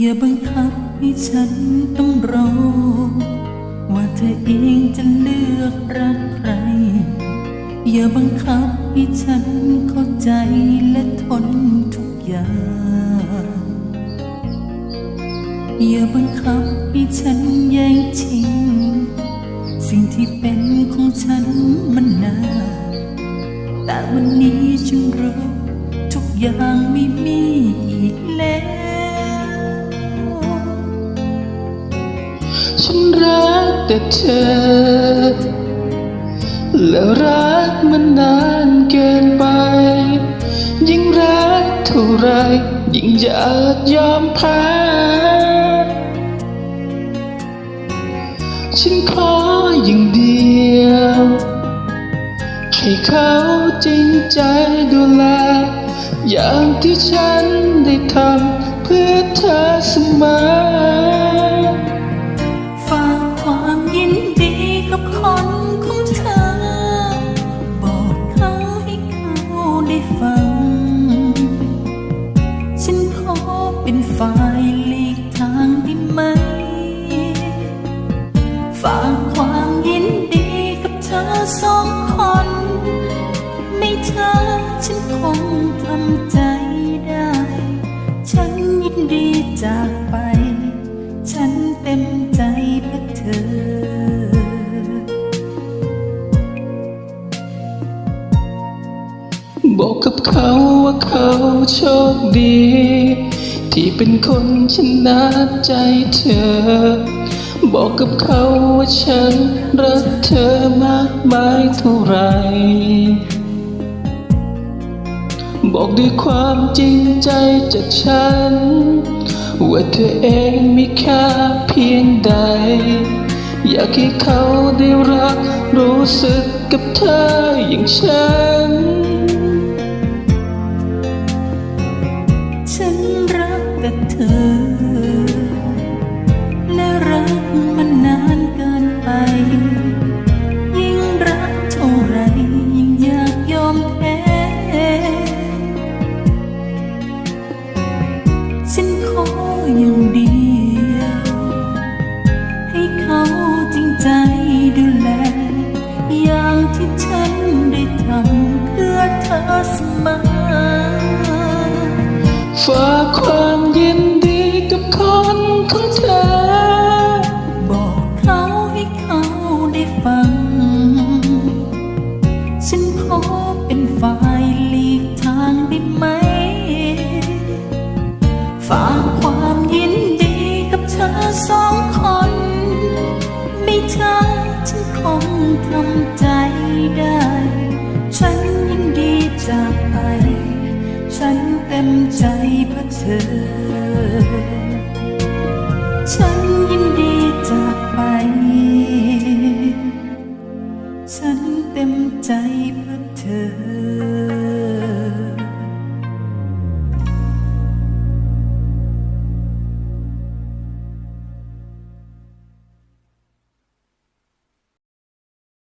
อย่าบังคับให้ฉันต้องรอ ว่าเธอเองจะเลือกรักใคร อย่าบังคับให้ฉันเข้าใจและทนทุกอย่าง อย่าบังคับให้ฉันแย่งชิง สิ่งที่เป็นของฉันมันนาแต่วันนี้ฉันรู้ทุกอย่างไม่มีอีกแล้ว แต่เธอ และรักมันนานเกินไป ยิ่งรักเท่าไร ยิ่งอยากยอมแพ้ฉันขออย่างเดียว ให้เขาจริงใจดูแล อย่างที่ฉันได้ทำเพื่อเธอเสมอ ฝากความยินดีกับเธอสองคน ไม่เธอฉันคงทำใจได้ ฉันยินดีจากไป ฉันเต็มใจเพื่อเธอบอกกับเขาว่าเขาโชคดี ที่เป็นคนชนะใจเธอบอ กับเขาว่าฉันรักเธอมากมายเท่าไร บอกด้วยความจริงใจจากฉัน ว่าเธอเองมีค่าเพียงใด อยากให้เขาได้รักรู้สึกกับเธออย่างฉัน ของเธอ บอกเขาให้เขาได้ฟัง ฉันขอเป็นฝ่ายหลีกทางได้ไหม ฉันยินดีจากไป ฉันเต็มใจเพื่อเธอ